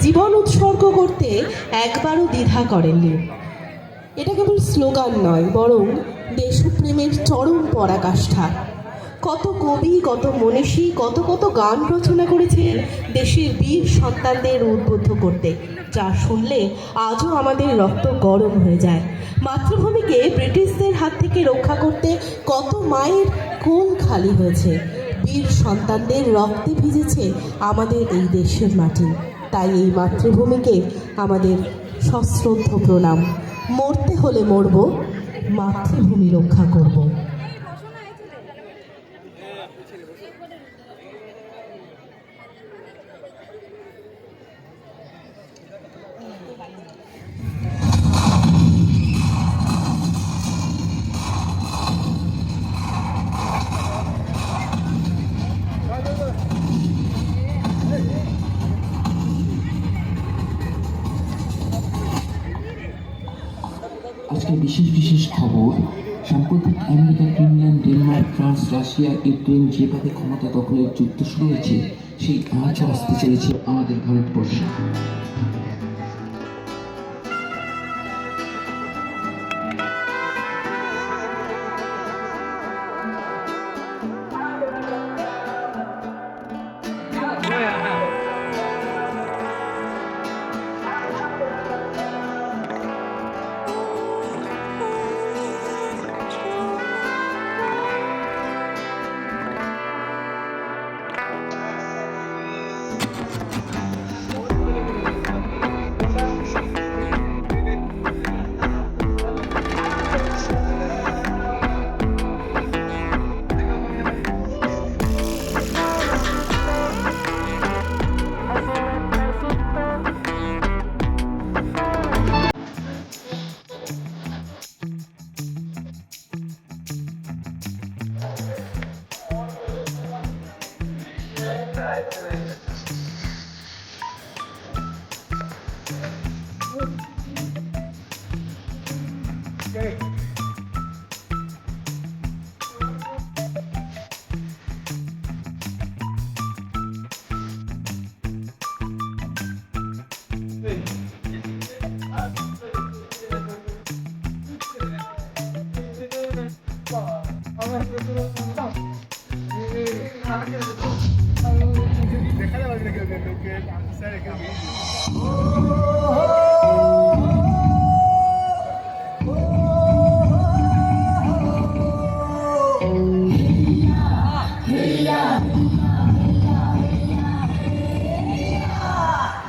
জীবন উৎসর্গ করতে একবারও দ্বিধা করেননি। এটা কেবল স্লোগান নয়, বরং দেশপ্রেমের চরম পরাকাষ্ঠা। কত কবি, কত মনীষী, কত কত গান রচনা করেছে দেশের বীর সন্তানদের উদ্বুদ্ধ করতে, যা শুনলে আজও আমাদের রক্ত গরম হয়ে যায়। মাতৃভূমিকে ব্রিটিশদের হাত থেকে রক্ষা করতে কত মায়ের কোল খালি হয়েছে। বীর সন্তানদের রক্তে ভিজেছে আমাদের এই দেশের মাটি। তাই এই মাতৃভূমিকে আমাদের সশ্রদ্ধ প্রণাম। মরতে হলে মরব মাতৃভূমি রক্ষা করব। আজকে বিশেষ বিশেষ খবর, সাম্প্রতিক America Finland Denmark, France, Russia Ukraine যেভাবে ক্ষমতা দখলের যুদ্ধ শুরু হয়েছে, সেই আজ আসতে চলেছে আমাদের ভারতবর্ষে। Những cái hãng kia thì...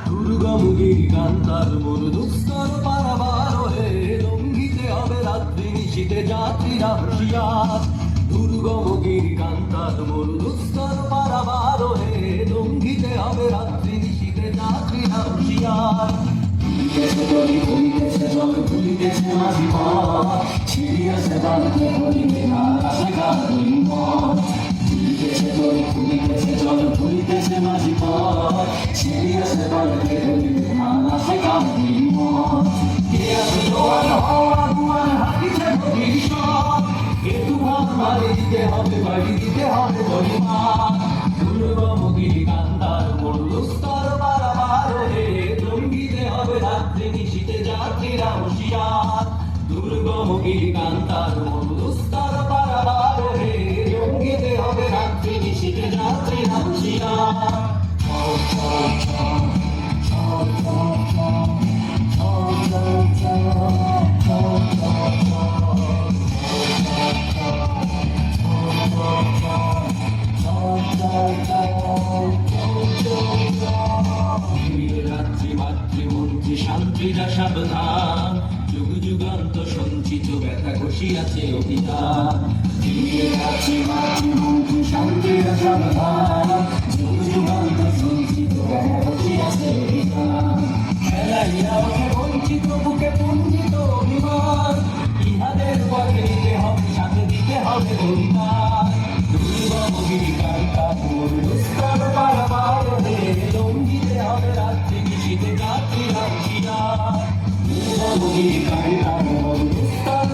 দুর্গমুখীর কান্তার মরু দুস্তর পারাবার হে লঙ্ঘিতে হবে রাত্রি নিশীতে যাত্রীরা হুঁশিয়ার। দুর্গমুখীর কান্তার মরু দুস্তর হুঁশিয়ার ভুলিতেছে তরি ভুলিতেছে জল ভুলিতেছে মাঝি পথ ছিড়িয়াছে বালকে ভুলিতে না আসে গান মত ভুলিতেছে তরি ভুলিতেছে জল ভুলিতেছে মাঝি পথ ছিড়িয়াছে বালকে ভুলিতে না আসে গান মত কে আছে জোয়ার হওয়া দুয়ার হাতিছে ভবিষ্যৎ এ তোমার বাড়ি দিতে হবে বাড়ি দিতে হবে পরিমাণ দুর্গমুখী কান্দার মরুস্তর রাত্রি হুশিয়ার। দুর্গমুখী কান্তার মরুস্তর শান্তিরা সাবধান যুগ যুগান্ত সঞ্চিত ব্যথা রাত্রি মাতৃমন্ত্রী সাবধান যুগ যুগান্ত সঞ্চিত ব্যথা ঘষিয়াছে অভিযান খেলাইয়া বঞ্চিত, বুকে পুঞ্জিত অভিমান। ইহাদের পথে নিতে হবে, সাথে দিতে হবে অধিকার দুর্গমগিরি কান্তা দুস্তর